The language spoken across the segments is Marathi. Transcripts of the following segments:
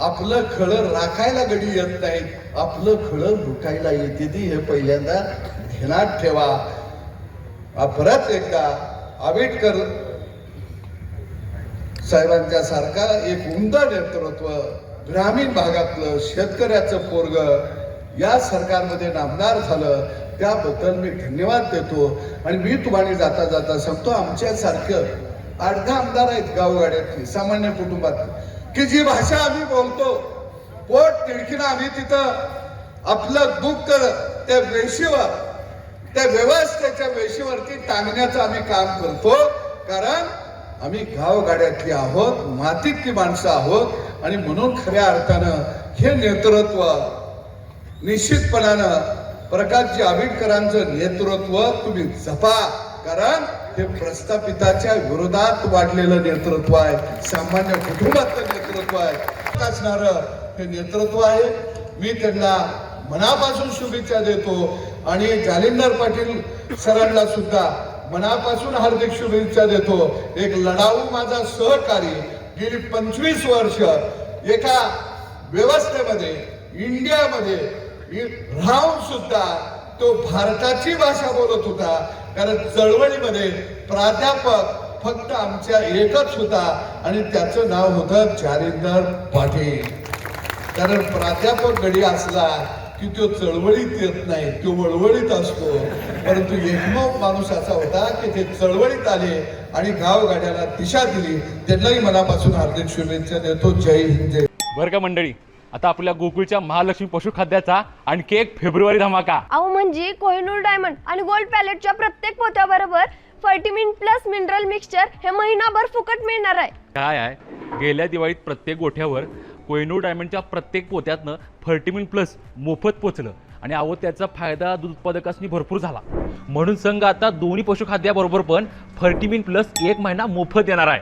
आपलं खळं राखायला गडी येत नाहीत. आपलं खळं लुटायला येते ती हे पहिल्यांदा ध्यानात ठेवा. परत एकदा आंबेडकर साहेबांच्या सारखा एक उमदा नेतृत्व ग्रामीण भागातलं शेतकऱ्याचं पोरग या सरकारमध्ये नामदार झालं त्याबद्दल मी धन्यवाद देतो. आणि मी तुम्हाला जाता जाता सांगतो आमच्यासारखं आठ दहा आमदार आहेत गावगाड्यातली सामान्य कुटुंबात की जी भाषा आम्ही बोलतो पोट तिडकीनं आम्ही तिथं आपलं दुःख त्या वेशीवर त्या व्यवस्थेच्या वेशीवरती टांगण्याचं आम्ही काम करतो. कारण आम्ही गावगाड्यातली आहोत मातीतली माणसं आहोत आणि म्हणून खऱ्या अर्थानं हे नेतृत्व निश्चितपणानं प्रकाशजी आंबेडकरांचं नेतृत्व तुम्ही जपा. कारण हे प्रस्थापिताच्या विरोधात वाढलेलं नेतृत्व आहे. सामान्य कुटुंबातलं नेतृत्व आहे. असणार हे नेतृत्व आहे. मी त्यांना मनापासून शुभेच्छा देतो आणि जालिंदर पाटील सरांना सुद्धा मनापासून हार्दिक शुभेच्छा देतो. एक लढाऊ माझा सहकारी गेली पंचवीस वर्ष एका व्यवस्थेमध्ये इंडियामध्ये राहून सुद्धा तो भारताची भाषा बोलत होता. कारण चळवळीमध्ये प्राध्यापक फक्त आमच्या एकच होता आणि त्याचं नाव होतं जालिंदर पाटील. कारण प्राध्यापक गडी असला की तो चळवळीत येत नाही तो वळवळीत असतो. परंतु एकमेव माणूस असा होता की ते चळवळीत आले आणि गावगाड्याला दिशा दिली. त्यांनाही मनापासून हार्दिक शुभेच्छा देतो. जय हिंद. जय बरं का मंडळी आता आपल्या गोकुळच्या महालक्ष्मी पशुखाद्याचा आणखी एक फेब्रुवारी धमाका. अहो म्हणजे कोहिनूर डायमंड आणि गोल्ड पॅलेटच्या प्रत्येक पोत्याबरोबर फर्टिमिन प्लस मिनरल मिक्सचर हे महिनाभर फुकट मिळणार आहे. काय आहे? गेल्या दिवाळीत प्रत्येक गोठ्यावर कोयनूर डायमंडच्या प्रत्येक पोत्यातनं फर्टिमिन प्लस मोफत पोचलं आणि अहो त्याचा फायदा दूध उत्पादकांनी भरपूर झाला. म्हणून संघ आता दोन्ही पशुखाद्याबरोबर पण फर्टिमिन प्लस एक महिना मोफत देणार आहे.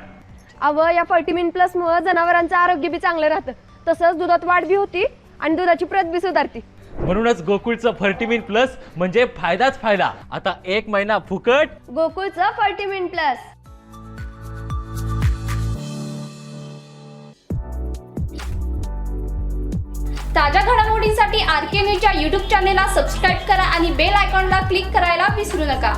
अव या फर्टिमिन प्लस मुळे जनावरांचं आरोग्य बी चांगलं राहतं. तसंच दुधात वाढ बी होती. आणि दुधाची प्रत बी सुधारती. म्हणूनच गोकुळचं फर्टिमिन प्लस म्हणजे फायदाच फायदा. आता एक महिना फुकट. गोकुळचं फर्टिमिन प्लस. ताज्या घडामोडींसाठी आर के न्यूजच्या यूट्यूब चॅनेलला सबस्क्राईब करा आणि बेल आयकॉनला क्लिक करायला विसरू नका.